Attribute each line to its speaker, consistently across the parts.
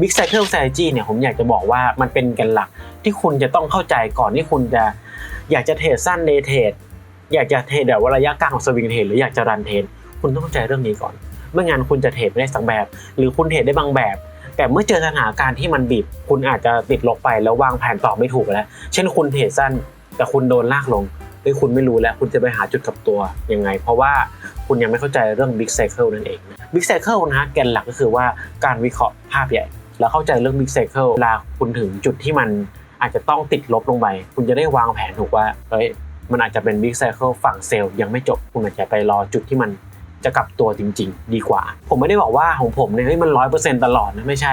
Speaker 1: Big Cycle Strategy เนี่ยผมอยากจะบอกว่ามันเป็นกันหลักที่คุณจะต้องเข้าใจก่อนที่คุณจะอยากจะเทรดสั้นเดเทรดอยากจะเทรดแบบว่าระยะกลางของสวิงเทรดหรืออยากจะรันเทรดคุณต้องเข้าใจเรื่องนี้ก่อน ไม่งั้นคุณจะเทรดไม่ได้สักแบบ หรือคุณเทรดได้บางแบบ แต่เมื่อเจอสถานการณ์ที่มันบีบ คุณอาจจะติดลบไปแล้ววางแผนต่อไม่ถูกแล้ว เช่นคุณเทรดสั้น แต่คุณโดนลากลงเฮ้ยคุณไม่รู้แล้ว คุณจะไปหาจุดกับตัวยังไง เพราะว่าคุณยังไม่เข้าใจเรื่อง Big Cycle นั่นเองนะ Big Cycle นะฮะแกนหลักก็คือว่าการวิเคราะห์ภาพใหญ่ แล้วเข้าใจเรื่อง Big Cycle เวลาคุณถึงจุดที่มันอาจจะต้องติดลบลงไป คุณจะได้วางแผนถูกว่าเฮ้ยมันอาจจะเป็น Big Cycle ฝั่งเซลล์ยังไม่จบคุณอาจจะไปรอจุดที่มันจะกลับตัวจริง ๆ ดีกว่า ผมไม่ได้บอกว่าของผมเนี่ยเฮ้ยมันร้อยเปอร์เซ็นต์ตลอดนะไม่ใช่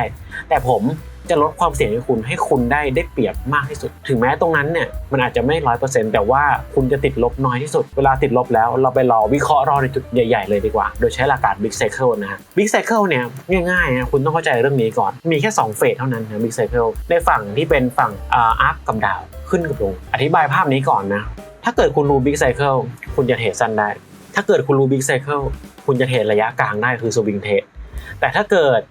Speaker 1: แต่ผม จะลดความเสี่ยงให้คุณให้คุณได้ได้เปรียบมากที่สุด ถึงแม้ตรงนั้นเนี่ยมันอาจจะไม่ร้อยเปอร์เซ็นต์แต่ว่าคุณจะติดลบน้อยที่สุด เวลาติดลบแล้วเราไปรอวิเคราะห์รอในจุดใหญ่ ๆ เลยดีกว่า โดยใช้หลักการ Big Cycle นะฮะ Big Cycle เนี่ยง่ายๆนะคุณต้องเข้าใจเรื่องนี้ก่อน มีแค่ 2 เฟสเท่านั้นนะ Big Cycle ในฝั่งที่เป็นฝั่งอ่าอัพกับดาวขึ้นกับลงอธิบายภาพนี้ก่อนนะถ้าเกิดคุณรู้ Big Cycle คุณจะเทรดสั้นได้ ถ้าเกิดคุณรู้ Big Cycle คุณจะเทรดระยะกลางได้คือสวิงเทรดแต่ถ้าเกิด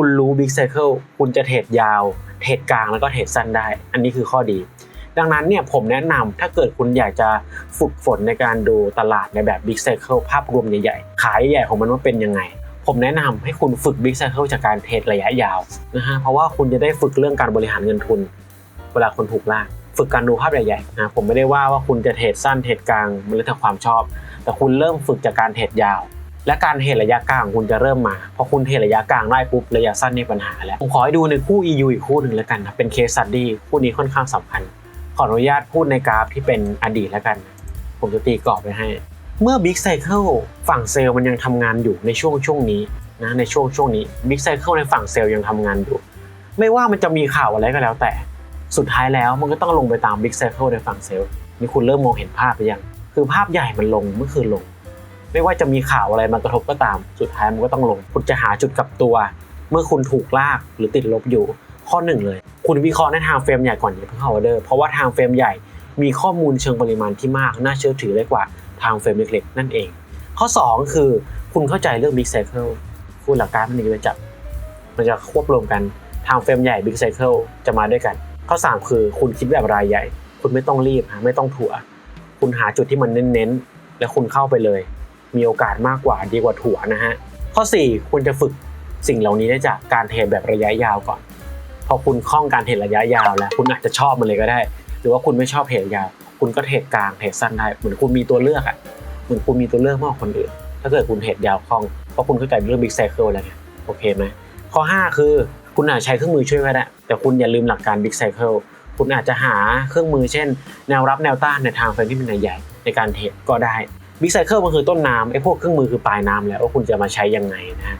Speaker 1: คุณรู้ Big Cycle คุณจะเทรดยาว เทรดกลางแล้วก็เทรดสั้นได้ อันนี้คือข้อดี ดังนั้นเนี่ยผมแนะนำถ้าเกิดคุณอยากจะฝึกฝนในการดูตลาดในแบบ Big Cycle ภาพรวมใหญ่ๆ ขายใหญ่ของมันว่าเป็นยังไงผมแนะนำให้คุณฝึก Big Cycle จากการเทรดระยะยาวนะฮะ เพราะว่าคุณจะได้ฝึกเรื่องการบริหารเงินทุน เวลาคนถูกลากฝึกการดูภาพใหญ่ๆนะผมไม่ได้ว่าว่าคุณจะเทรดสั้นเทรดกลางมันแล้วแต่ความชอบ แต่คุณเริ่มฝึกจากการเทรดยาว และการเทรดระยะกลางของคุณจะเริ่มมาพอคุณเทรดระยะกลางได้ปุ๊บระยะสั้นนี่ปัญหาแล้วผมขอให้ดูในคู่ EU อีกคู่หนึ่งแล้วกันนะเป็นเคสสัตดี้คู่นี้ค่อนข้างสำคัญ ขออนุญาตพูดในกราฟที่เป็นอดีตแล้วกัน ผมจะตีกรอบไปให้ เมื่อ Big Cycle ฝั่งเซลล์มันยังทำงานอยู่ในช่วงช่วงนี้นะในช่วงช่วงนี้ Big Cycle ในฝั่งเซลล์ยังทำงานอยู่ ไม่ว่ามันจะมีข่าวอะไรก็แล้วแต่สุดท้ายแล้วมันก็ต้องลงไปตาม Big Cycle ในฝั่งเซลล์นี่คุณเริ่มมองเห็นภาพหรือยัง คือภาพใหญ่มันลงเมื่อคืนลง ไม่ว่าจะมีข่าวอะไรมากระทบก็ตาม สุดท้ายมันก็ต้องลง คุณจะหาจุดกลับตัว เมื่อคุณถูกลากหรือติดลบอยู่ ข้อหนึ่งเลย คุณวิเคราะห์ในทางเฟรมใหญ่ก่อนอย่าเพิ่งเข้าออเดอร์ เพราะว่าทางเฟรมใหญ่มีข้อมูลเชิงปริมาณที่มาก น่าเชื่อถือได้กว่าทางเฟรมเล็กๆ นั่นเอง ข้อ 2 คือคุณเข้าใจเรื่อง Big Cycle คุณหลักการมันจะจับมันจะควบรวมกันทางเฟรมใหญ่ Big Cycle จะมาด้วยกัน ข้อ 3 คือคุณคิดแบบรายใหญ่ คุณไม่ต้องรีบไม่ต้องถั่วคุณหาจุดที่มันเน้นๆ แล้วคุณเข้าไปเลย มีโอกาสมากกว่าดีกว่าถั่วนะฮะข้อ 4 คุณจะฝึกสิ่งเหล่านี้ได้จากการเทรดแบบระยะยาวก่อน พอคุณคล่องการเทรดระยะยาวแล้ว คุณอาจจะชอบมันเลยก็ได้ หรือว่าคุณไม่ชอบเทรดยาว คุณก็เทรดกลางเทรดสั้นได้เหมือนคุณมีตัวเลือกอะเหมือนคุณมีตัวเลือกมากกว่าคนอื่น ถ้าเกิดคุณเทรดยาวคล่องเพราะคุณเข้าใจเรื่อง Big Cycle แล้วไงโอเคไหมข้อ 5 คือคุณอาจใช้เครื่องมือช่วยก็ได้แต่คุณอย่าลืมหลักการ Big Cycle คุณอาจจะหาเครื่องมือเช่น แนวรับแนวต้านในทางเฟรมที่เป็นใหญ่ในการเทรดก็ได้ รีไซเคิลมันคือต้นน้ำไอ้พวกเครื่องมือคือปลายน้ำแล้วว่าคุณจะมาใช้ยังไงนะฮะ